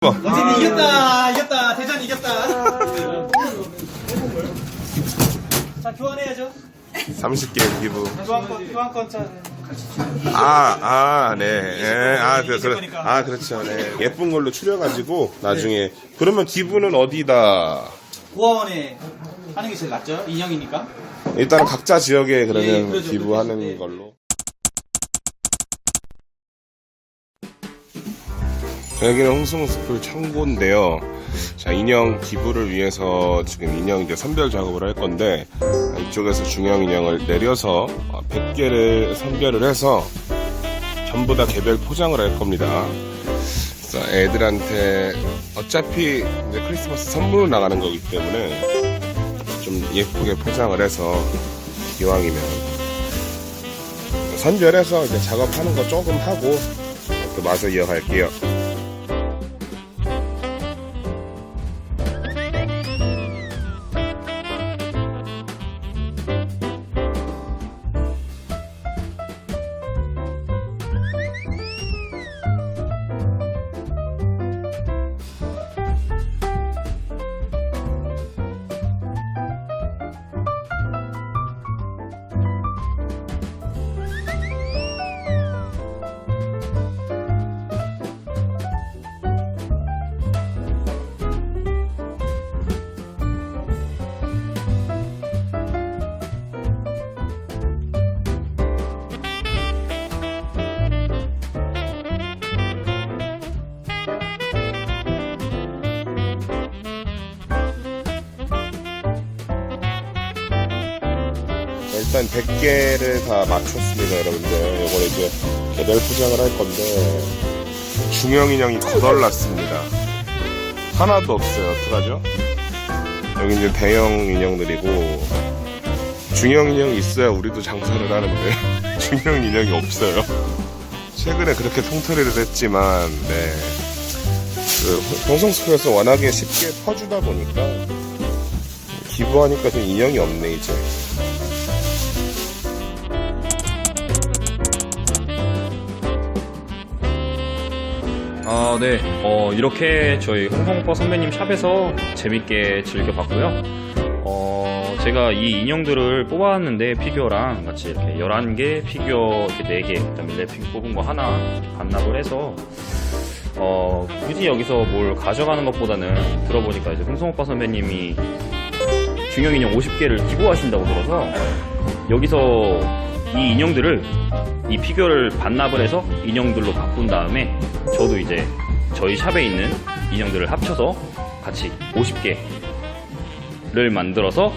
대전 이겼다 이겼다. 대전 이겼다. 자 교환해야죠. 30개 기부. 교환권 교환권 차 아, 아, 네. 예, 아, 그, 그. 아, 그렇죠. 네. 예쁜 걸로 추려가지고, 나중에. 그러면 기부는 어디다? 고아원에 하는 게 제일 낫죠 인형이니까 일단 각자 지역에 예, 그러면 그러죠, 기부하는 그러죠. 네. 걸로. 여기는 홍성스쿨 창고인데요. 자, 인형 기부를 위해서 지금 인형 이제 선별 작업을 할 건데, 이쪽에서 중형 인형을 내려서 100개를 선별을 해서 전부 다 개별 포장을 할 겁니다. 그래서 애들한테 어차피 이제 크리스마스 선물로 나가는 거기 때문에 좀 예쁘게 포장을 해서 기왕이면 선별해서 이제 작업하는 거 조금 하고 또 맛을 이어갈게요. 일단 100개를 다 맞췄습니다, 여러분들. 이걸 이제 개별 포장을 할 건데 중형 인형이 거덜났습니다. 하나도 없어요. 어떡하죠? 여기 이제 대형 인형들이고 중형 인형이 있어야 우리도 장사를 하는데 중형 인형이 없어요. 최근에 그렇게 통털이를 했지만 네. 그 홍성스쿨에서 워낙에 쉽게 퍼주다 보니까 기부하니까 좀 인형이 없네 이제. 아, 네. 어, 이렇게 저희 홍성오빠 선배님 샵에서 재밌게 즐겨봤고요. 어, 제가 이 인형들을 뽑아왔는데 피규어랑 같이 이렇게 11개, 피규어 이렇게 4개, 그 다음에 랩핑 뽑은 거 하나 반납을 해서 어, 굳이 여기서 뭘 가져가는 것보다는 들어보니까 이제 홍성오빠 선배님이 중형 인형 50개를 기부하신다고 들어서 여기서 이 인형들을 이 피규어를 반납을 해서 인형들로 바꾼 다음에 저도 이제 저희 샵에 있는 인형들을 합쳐서 같이 50개를 만들어서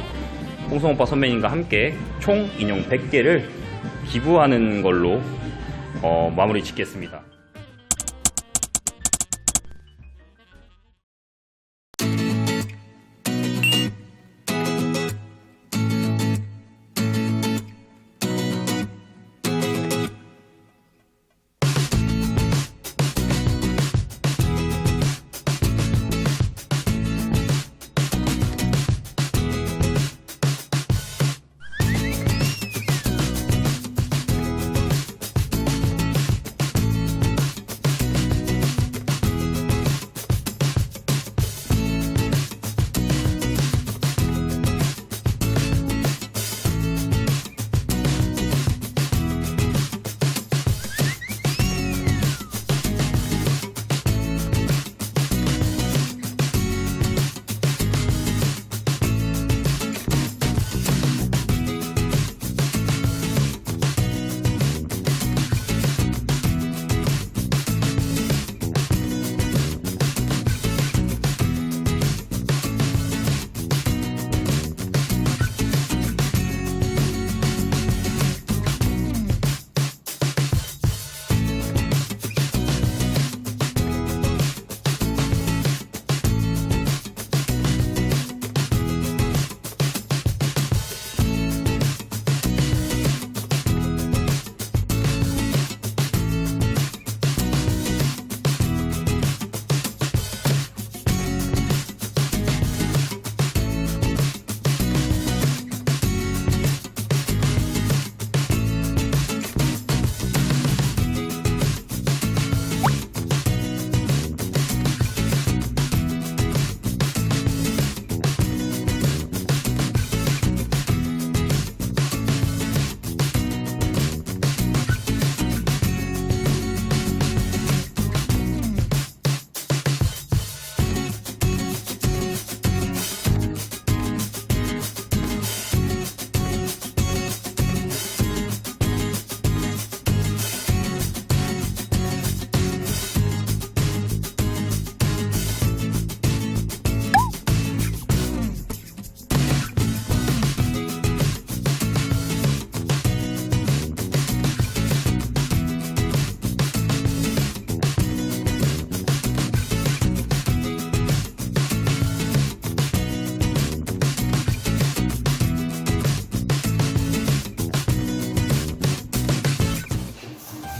홍성 오빠 선배님과 함께 총 인형 100개를 기부하는 걸로 어, 마무리 짓겠습니다.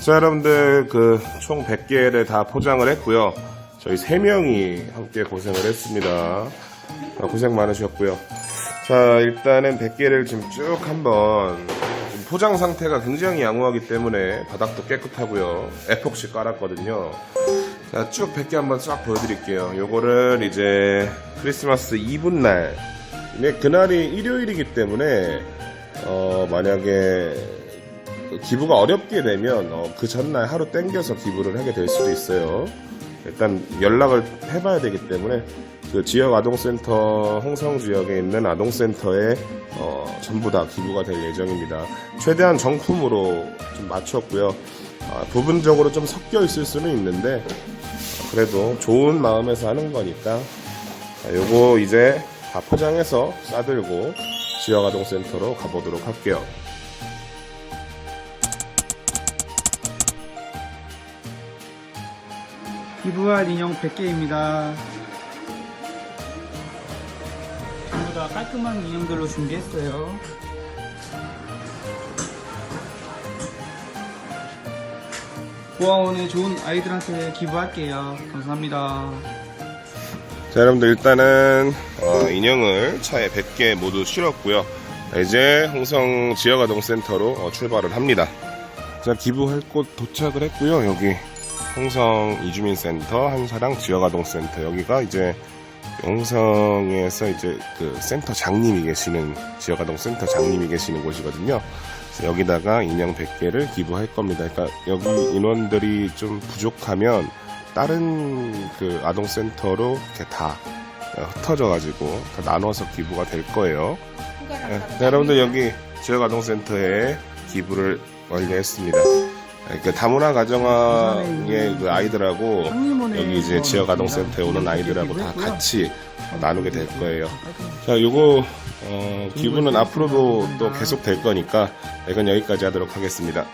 자, 여러분들, 그, 총 100개를 다 포장을 했고요. 저희 3명이 함께 고생을 했습니다. 아, 고생 많으셨고요. 자, 일단은 100개를 지금 쭉 한번, 포장 상태가 굉장히 양호하기 때문에 바닥도 깨끗하고요. 에폭시 깔았거든요. 자, 쭉 100개 한번 쫙 보여드릴게요. 요거를 이제 크리스마스 이브날, 근데 그날이 일요일이기 때문에, 어, 만약에 기부가 어렵게 되면 어, 그 전날 하루 땡겨서 기부를 하게 될 수도 있어요. 일단 연락을 해봐야 되기 때문에 그 지역 아동센터 홍성 지역에 있는 아동센터에 어, 전부 다 기부가 될 예정입니다. 최대한 정품으로 좀 맞췄고요. 아, 부분적으로 좀 섞여 있을 수는 있는데 어, 그래도 좋은 마음에서 하는 거니까 자, 요거 이제 다 포장해서 싸들고 지역 아동센터로 가보도록 할게요. 기부할 인형 100개입니다. 전부 다 깔끔한 인형들로 준비했어요. 고아원에 좋은 아이들한테 기부할게요. 감사합니다. 자, 여러분들 일단은 어, 인형을 차에 100개 모두 실었고요. 이제 홍성 지역아동센터로 어, 출발을 합니다. 자, 기부할 곳 도착을 했고요. 여기 홍성 이주민센터 한사랑 지역아동센터 여기가 이제 홍성에서 이제 그 센터 장님이 계시는 지역아동 센터 장님이 계시는 곳이거든요. 여기다가 인형 100개를 기부할 겁니다. 그러니까 여기 인원들이 좀 부족하면 다른 그 아동센터로 이렇게 다 흩어져 가지고 다 나눠서 기부가 될 거예요. 네, 자, 여러분들 여기 지역 아동센터에 기부를 완료했습니다. 그 다문화 가정의 그 아이들하고 여기 이제 지역 아동센터에 오는 아이들하고 다 같이 나누게 될 거예요. 자, 요거 어, 기부는 앞으로도 또 계속 될 거니까 이건 여기까지 하도록 하겠습니다.